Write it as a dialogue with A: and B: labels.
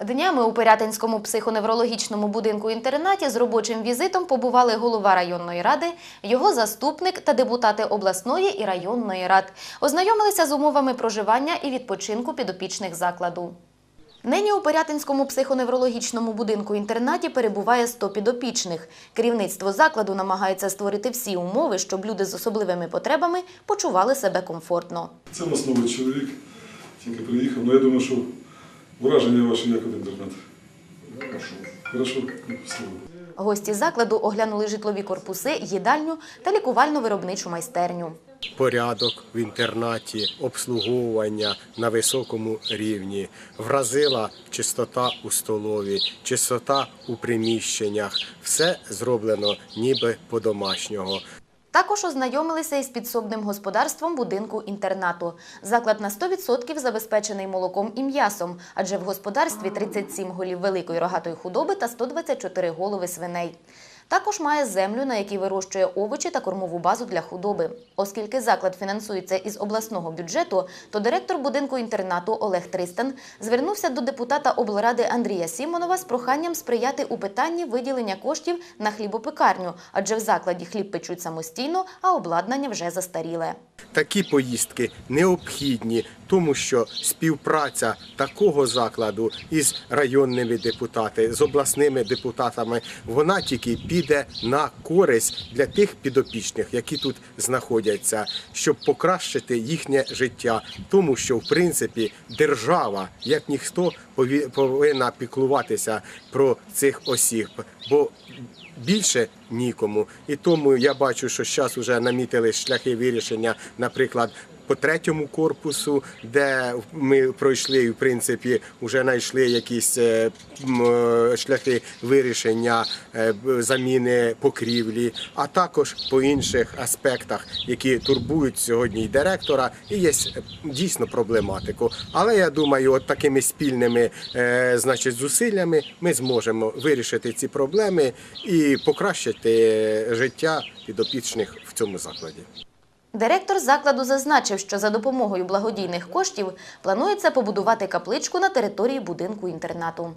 A: Днями у Пирятинському психоневрологічному будинку інтернаті з робочим візитом побували голова районної ради, його заступник та депутати обласної і районної рад. Ознайомилися з умовами проживання і відпочинку підопічних закладу. Нині у Пирятинському психоневрологічному будинку інтернаті перебуває 100 підопічних. Керівництво закладу намагається створити всі умови, щоб люди з особливими потребами почували себе комфортно.
B: Це в нас новий чоловік, тільки приїхав. Ну я думаю, що враження ваші як інтернету. Хорошо. Хорошо, слово.
A: Гості закладу оглянули житлові корпуси, їдальню та лікувально-виробничу майстерню.
C: порядок в інтернаті, обслуговування на високому рівні, вразила чистота у столові, чистота у приміщеннях. Все зроблено ніби по-домашнього.
A: Також ознайомилися із підсобним господарством будинку інтернату. Заклад на 100% забезпечений молоком і м'ясом, адже в господарстві 37 голів великої рогатої худоби та 124 голови свиней. Також має землю, на якій вирощує овочі та кормову базу для худоби. Оскільки заклад фінансується із обласного бюджету, то директор будинку інтернату Олег Тристан звернувся до депутата облради Андрія Сімонова з проханням сприяти у питанні виділення коштів на хлібопекарню, адже в закладі хліб печуть самостійно, а обладнання вже застаріле.
C: Такі поїздки необхідні, тому що співпраця такого закладу із районними депутатами, з обласними депутатами, вона тільки піде на користь для тих підопічних, які тут знаходяться, щоб покращити їхнє життя. Тому що, в принципі, держава, як ніхто, повинна піклуватися про цих осіб. Бо більше нікому. І тому я бачу, що зараз вже намітили шляхи вирішення, наприклад. По третьому корпусу, де ми пройшли, в принципі вже знайшли якісь е, е, шляхи вирішення е, заміни покрівлі, а також по інших аспектах, які турбують сьогодні і директора, і є дійсно проблематику. Але я думаю, от такими спільними значить, зусиллями ми зможемо вирішити ці проблеми і покращити життя підопічних в цьому закладі.
A: Директор закладу зазначив, що за допомогою благодійних коштів планується побудувати капличку на території будинку інтернату.